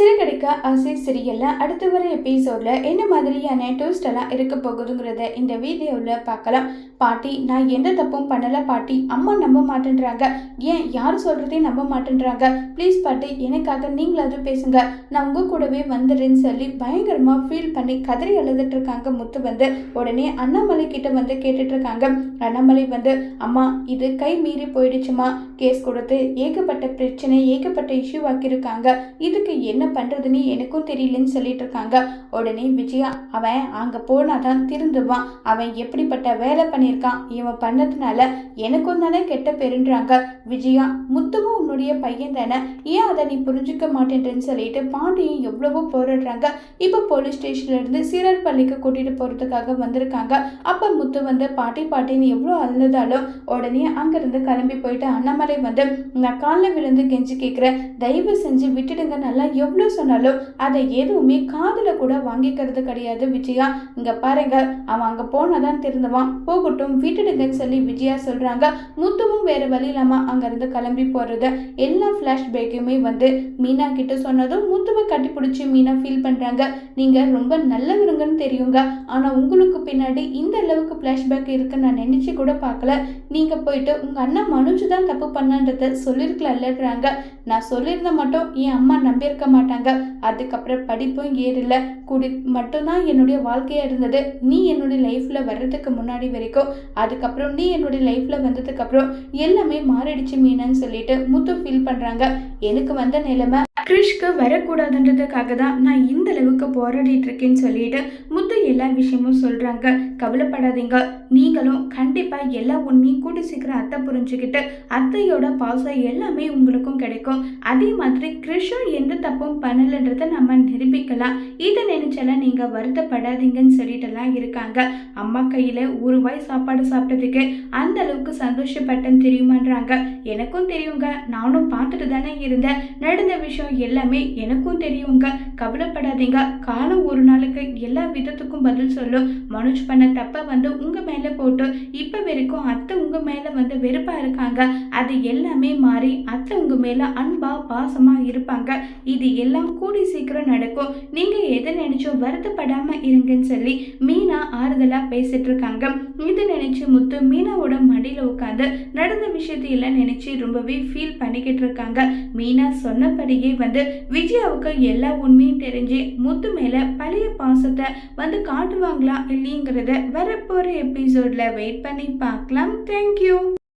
சிறுகடிக்க ஆசை சிறியல்ல அடுத்து வர எபிசோட்ல என்ன மாதிரியான ட்விஸ்ட் எல்லாம் இருக்க போகுதுங்கிறத இந்த வீடியோவில் பார்க்கலாம். பாட்டி நான் எந்த தப்பும் பண்ணல பாட்டி. அம்மா நம்ப மாட்டேன்றாங்க. ஏன் யார் சொல்றதையும் நம்ப மாட்டேன்றாங்க. ப்ளீஸ் பாட்டி எனக்காக நீங்களாவது பேசுங்க. நான் உங்க கூடவே வந்துடுறேன்னு சொல்லி பயங்கரமா ஃபீல் பண்ணி கதறி எழுதிட்டு இருக்காங்க முத்து வந்து. உடனே அண்ணாமலை கிட்ட வந்து கேட்டுட்டு இருக்காங்க. அண்ணாமலை வந்து அம்மா இது கை மீறி போயிடுச்சுமா? கேஸ் கொடுத்து ஏகப்பட்ட பிரச்சனை ஏகப்பட்ட இஷ்யூ ஆக்கியிருக்காங்க. இதுக்கு என்ன பண்ணுறதுன்னு எனக்கும் தெரியலன்னு சொல்லிட்டு இருக்காங்க உடனே விஜயா அவன் அங்கே போனால் தான் திருந்துவான். அவன் எப்படிப்பட்ட வேலை பண்ணியிருக்கான்? இவன் பண்ணதுனால எனக்கும் தானே கெட்ட பேருன்றாங்க. விஜயா முத்துவும் உன்னுடைய பையன் தானே? ஏன் அதை நீ புரிஞ்சுக்க மாட்டேன்றன்னு சொல்லிட்டு பாண்டியும் எவ்வளவோ போராடுறாங்க. இப்போ போலீஸ் ஸ்டேஷன்ல இருந்து சீரர் பள்ளிக்கு கூட்டிட்டு போறதுக்காக வந்திருக்காங்க. அப்போ முத்து வந்து பாட்டி பாட்டின்னு எவ்வளோ அழுதாலும் உடனே அங்கிருந்து கிளம்பி போயிட்டு அண்ணாமலை வந்து நான் காலில் விழுந்து கெஞ்சி கேட்குறேன் தயவு செஞ்சு விட்டுடுங்க. நல்லா எவ்வளோ சொன்னாலும் அதை எதுவுமே காதில் கூட வாங்கிக்கிறது கிடையாது விஜயா. இங்கே பாருங்க. அவன் அங்கே போனாதான் திருந்துவான். போகட்டும் விட்டுடுங்கன்னு சொல்லி விஜயா சொல்கிறாங்க முத்துவும் வேறு வழி இல்லாமல் அங்கேருந்து கிளம்பி போகிறது எல்லா ஃப்ளாஷ்பேக்குமே வந்து மீனா கிட்ட சொன்னதும் முத்துவை கட்டிப்பிடிச்சி மீனா ஃபீல் பண்ணுறாங்க நீங்கள் ரொம்ப நல்லவருங்கன்னு தெரியுங்க. ஆனால் உங்களுக்கு பின்னாடி இந்த அளவுக்கு ஃப்ளாஷ்பேக் இருக்குன்னு நான் நினச்சி கூட பார்க்கல. நீங்கள் போயிட்டு உங்கள் அண்ணன் மனுஷு தான் தப்பு பண்ணன்றத சொல்லியிருக்கலாம்லன்றாங்க நான் சொல்லியிருந்தேன் மட்டும் என் அம்மா நம்பியிருக்க மாட்டாங்க. அதுக்கப்புறம் படிப்பும் ஏறல குடி மட்டும்தான் என்னுடைய வாழ்க்கையாக இருந்தது. நீ என்னுடைய லைஃப்பில் வர்றதுக்கு முன்னாடி வரைக்கும் அதுக்கப்புறம் நீ என்னுடைய லைஃப்பில் வந்ததுக்கப்புறம் எல்லாமே மாறிடுச்சு மீனான்னு சொல்லிட்டு முத்து ஃபீல் பண்ணுறாங்க எனக்கு வந்த நிலைமை கிறிஷ்க்கு வரக்கூடாதுன்றதுக்காக தான் நான் இந்த அளவுக்கு போராடிட்டு இருக்கேன்னு சொல்லிட்டு முத்து எல்லா விஷயமும் சொல்கிறாங்க கவலைப்படாதீங்க. நீங்களும் கண்டிப்பாக எல்லா உண்மையும் கூட்டி சீக்கிரம் அத்தை புரிஞ்சுக்கிட்டு அத்தையோட பாசம் எல்லாமே உங்களுக்கும் கிடைக்கும். அதே மாதிரி கிருஷும் எந்த தப்பும் பண்ணலைன்றதை நம்ம நிரூபிக்கலாம். இதை நினச்செல்லாம் நீங்கள் வருத்தப்படாதீங்கன்னு சொல்லிட்டுலாம் இருக்காங்க. அம்மா கையில் ஒரு வாய் சாப்பாடு சாப்பிட்டதுக்கு அந்த அளவுக்கு சந்தோஷப்பட்டேன்னு தெரியுமான்றாங்க. எனக்கும் தெரியுங்க. நானும் பார்த்துட்டு தானே இருந்தேன். நடந்த விஷயம் எல்லாமே எனக்கும் தெரியுங்க. கவலைப்படாதீங்க. காலம் ஒரு நாளுக்கு எல்லா விதத்துக்கும் பதில் சொல்லும். மனுஷ் பண்ண தப்பை வந்து உங்கள் மேலே போட்டு இப்போ வரைக்கும் அத்தை உங்கள் மேலே வந்து வெறுப்பாக இருக்காங்க. அது எல்லாமே மாறி அத்தை உங்கள் மேலே அன்பா பாசமாக இருப்பாங்க. இது எல்லாம் கூடி சீக்கிரம் நடக்கும். நீங்கள் எதை நினைச்சோ வருத்தப்படாமல் இருங்கன்னு சொல்லி மீனா ஆறுதலாக பேசிட்டு இருக்காங்க இதை நினைச்சு முத்து மீனாவோட மடியில் உட்காந்து நடந்த விஷயத்தையெல்லாம் நினைச்சு ரொம்பவே ஃபீல் பண்ணிக்கிட்டு இருக்காங்க. மீனா சொன்னபடியே வந்து விஜயாவுக்கு எல்லா உண்மையும் தெரிஞ்சு முத்து மேலே பழைய பாசத்தை வந்து காட்டுவாங்களா இல்லைங்கிறத வரப்போகிற எபிசோட்ல வெயிட் பண்ணி பார்க்கலாம். தேங்க்யூ